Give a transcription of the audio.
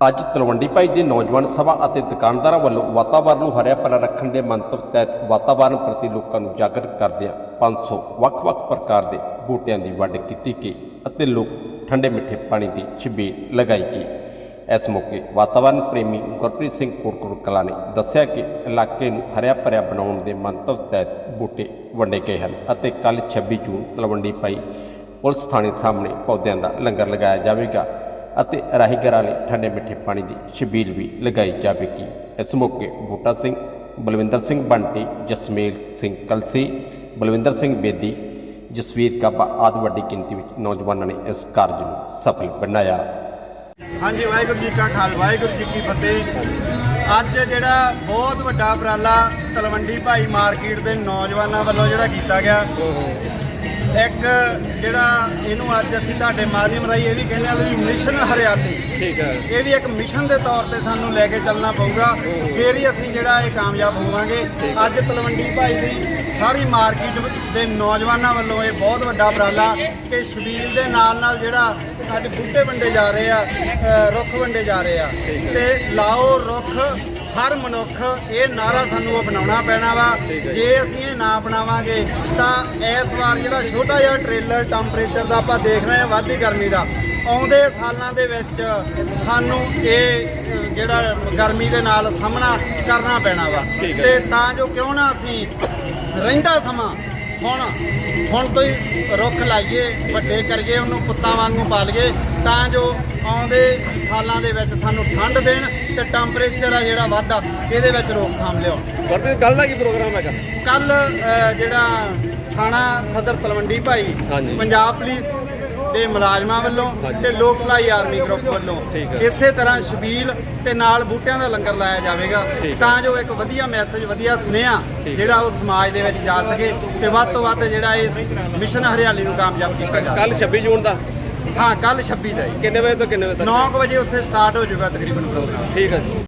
ਅੱਜ ਤਲਵੰਡੀ ਭਾਈ ਦੇ ਨੌਜਵਾਨ ਸਭਾ ਅਤੇ ਦੁਕਾਨਦਾਰਾਂ ਵੱਲੋਂ ਵਾਤਾਵਰਣ ਨੂੰ ਹਰਿਆ ਭਰਿਆ ਰੱਖਣ ਦੇ ਮੰਤਵ ਤਹਿਤ ਵਾਤਾਵਰਣ ਪ੍ਰਤੀ ਲੋਕਾਂ ਨੂੰ ਜਾਗਰਤ ਕਰਦਿਆਂ 500 ਵੱਖ-ਵੱਖ ਪ੍ਰਕਾਰ ਦੇ ਬੂਟਿਆਂ ਦੀ ਵੱਢ ਕੀਤੀ ਗਈ ਅਤੇ ਲੋਕ ਠੰਡੇ ਮਿੱਠੇ ਪਾਣੀ ਦੀ ਛਬੀਲ ਲਗਾਈ ਗਈ। ਇਸ ਮੌਕੇ ਵਾਤਾਵਰਣ ਪ੍ਰੇਮੀ ਗੁਰਪ੍ਰੀਤ ਸਿੰਘ ਕੋਟਕੁਰ ਕਲਾ ਨੇ ਦੱਸਿਆ ਕਿ ਇਲਾਕੇ ਨੂੰ ਹਰਿਆ ਭਰਿਆ ਬਣਾਉਣ ਦੇ ਮੰਤਵ ਤਹਿਤ ਬੂਟੇ ਵੰਡੇ ਗਏ ਹਨ ਅਤੇ ਕੱਲ 26 ਜੂਨ ਤਲਵੰਡੀ ਭਾਈ ਪੁਲਿਸ ਥਾਣੇ ਸਾਹਮਣੇ ਪੌਦਿਆਂ ਦਾ ਲੰਗਰ ਲਗਾਇਆ ਜਾਵੇਗਾ। ਅਤੇ ਰਾਹੀਗਰਾਂ ਲਈ ਠੰਡੇ ਮਿੱਠੇ ਪਾਣੀ ਦੀ ਛਬੀਲ ਵੀ ਲਗਾਈ ਜਾਵੇਗੀ। ਇਸ ਮੌਕੇ ਬੂਟਾ ਸਿੰਘ, ਬਲਵਿੰਦਰ ਸਿੰਘ ਬੰਟੀ, ਜਸਮੇਲ ਸਿੰਘ ਕਲਸੀ, ਬਲਵਿੰਦਰ ਸਿੰਘ ਬੇਦੀ, ਜਸਵੀਰ ਕਾਬਾ ਆਦਿ ਵੱਡੀ ਗਿਣਤੀ ਵਿੱਚ ਨੌਜਵਾਨਾਂ ਨੇ ਇਸ ਕਾਰਜ ਨੂੰ ਸਫਲ ਬਣਾਇਆ। ਹਾਂਜੀ, ਵਾਹਿਗੁਰੂ ਜੀ ਕਾ ਖਾਲਸਾ, ਵਾਹਿਗੁਰੂ ਜੀ ਕੀ ਫਤਿਹ। ਅੱਜ ਜਿਹੜਾ ਬਹੁਤ ਵੱਡਾ ਉਪਰਾਲਾ ਤਲਵੰਡੀ ਭਾਈ ਮਾਰਕੀਟ ਦੇ ਨੌਜਵਾਨਾਂ ਵੱਲੋਂ ਜਿਹੜਾ ਕੀਤਾ ਗਿਆ ਇੱਕ ਜਿਹੜਾ ਇਹਨੂੰ ਅੱਜ ਅਸੀਂ ਤੁਹਾਡੇ ਮਾਧਿਅਮ ਰਾਹੀਂ ਇਹ ਵੀ ਕਹਿੰਦੇ ਆ ਵੀ ਮਿਸ਼ਨ ਹਰਿਆਲੀ। ਠੀਕ ਹੈ। ਇਹ ਵੀ ਇੱਕ ਮਿਸ਼ਨ ਦੇ ਤੌਰ ਤੇ ਸਾਨੂੰ ਲੈ ਕੇ ਚੱਲਣਾ ਪਊਗਾ। ਫੇਰ ਹੀ ਅਸੀਂ ਜਿਹੜਾ ਇਹ ਕਾਮਯਾਬ ਹੋਵਾਂਗੇ। ਅੱਜ ਤਲਵੰਡੀ ਭਾਈ ਦੀ ਸਾਰੀ ਮਾਰਕੀਟ ਦੇ ਨੌਜਵਾਨਾਂ ਵੱਲੋਂ ਇਹ ਬਹੁਤ ਵੱਡਾ ਉਪਰਾਲਾ ਕਿ ਸ਼ਬੀਲ ਦੇ ਨਾਲ ਨਾਲ ਜਿਹੜਾ ਅੱਜ ਬੂਟੇ ਵੰਡੇ ਜਾ ਰਹੇ ਆ ਰੁੱਖ ਵੰਡੇ ਜਾ ਰਹੇ ਆ। ਤੇ ਲਾਓ ਰੁੱਖ ਹਰ ਮਨੁੱਖ ਇਹ ਨਾਰਾ ਸਾਨੂੰ ਉਹ ਬਣਾਉਣਾ ਪੈਣਾ ਵਾ। ਜੇ। ਅਸੀਂ ਇਹ ਨਾ ਬਣਾਵਾਂਗੇ ਤਾਂ ਇਸ ਵਾਰ ਜਿਹੜਾ ਛੋਟਾ ਜਿਹਾ ਟ੍ਰੇਲਰ ਟੈਂਪਰੇਚਰ ਦਾ ਆਪਾਂ ਦੇਖ ਰਹੇ ਹਾਂ ਵਾਧੀ ਗਰਮੀ ਦਾ। ਆਉਂਦੇ ਸਾਲਾਂ ਦੇ ਵਿੱਚ ਸਾਨੂੰ ਇਹ ਜਿਹੜਾ ਗਰਮੀ ਦੇ ਨਾਲ ਸਾਹਮਣਾ ਕਰਨਾ ਪੈਣਾ ਵਾ। ਤੇ ਤਾਂ ਜੋ ਕਿਉਂ ਨਾ ਅਸੀਂ ਰਹਿੰਦਾ ਸਮਾਂ ਹੁਣ ਹੁਣ ਤੋਂ ਹੀ ਰੁੱਖ ਲਾਈਏ ਵੱਡੇ ਕਰੀਏ ਉਹਨੂੰ ਪੁੱਤਾਂ ਵਾਂਗੂ ਪਾਲੀਏ ਤਾਂ ਜੋ ਆਉਂਦੇ ਸਾਲਾਂ ਦੇ ਵਿੱਚ ਸਾਨੂੰ ਠੰਡ ਦੇਣ ਤੇ ਟੈਂਪਰੇਚਰ ਆ ਜਿਹੜਾ ਵਾਧਾ ਇਹਦੇ ਵਿੱਚ ਰੋਕਥਾਮ ਲਿਆਉਣ ਗੁਰਪ੍ਰੀਤ ਕੱਲ ਦਾ ਕੀ ਪ੍ਰੋਗਰਾਮ ਹੈਗਾ ਕੱਲ ਜਿਹੜਾ ਥਾਣਾ ਸਦਰ ਤਲਵੰਡੀ ਭਾਈ। ਪੰਜਾਬ ਪੁਲਿਸ ਦੇ ਮੁਲਾਜ਼ਮਾਂ ਵੱਲੋਂ। ਤੇ ਲੋਕ ਭਲਾਈ ਆਰਮੀ ਗਰੁੱਪ ਵੱਲੋਂ। ਇਸੇ ਤਰ੍ਹਾਂ ਛਬੀਲ ਤੇ ਨਾਲ ਬੂਟਿਆਂ ਦਾ ਲੰਗਰ ਲਾਇਆ ਜਾਵੇਗਾ। ਤਾਂ ਜੋ ਇੱਕ ਵਧੀਆ ਮੈਸੇਜ ਵਧੀਆ ਸੁਨੇਹਾ। ਜਿਹੜਾ ਉਹ ਸਮਾਜ ਦੇ ਵਿੱਚ ਜਾ ਸਕੇ ਤੇ ਵੱਧ ਤੋਂ ਵੱਧ ਜਿਹੜਾ ਇਸ ਮਿਸ਼ਨ ਹਰਿਆਲੀ ਨੂੰ ਕਾਮਯਾਬ ਕੀਤਾ ਜਾਵੇ ਕੱਲ 26 ਜੂਨ ਦਾ ਹਾਂ ਕੱਲ 26 ਦਾ ਜੀ ਕਿੰਨੇ ਵਜੇ ਤੋਂ ਕਿੰਨੇ ਵਜੇ ਤੱਕ? 9 ਵਜੇ ਉੱਥੇ ਸਟਾਰਟ ਹੋ ਜਾਊਗਾ ਤਕਰੀਬਨ ਪ੍ਰੋਗਰਾਮ ਠੀਕ ਹੈ ਜੀ।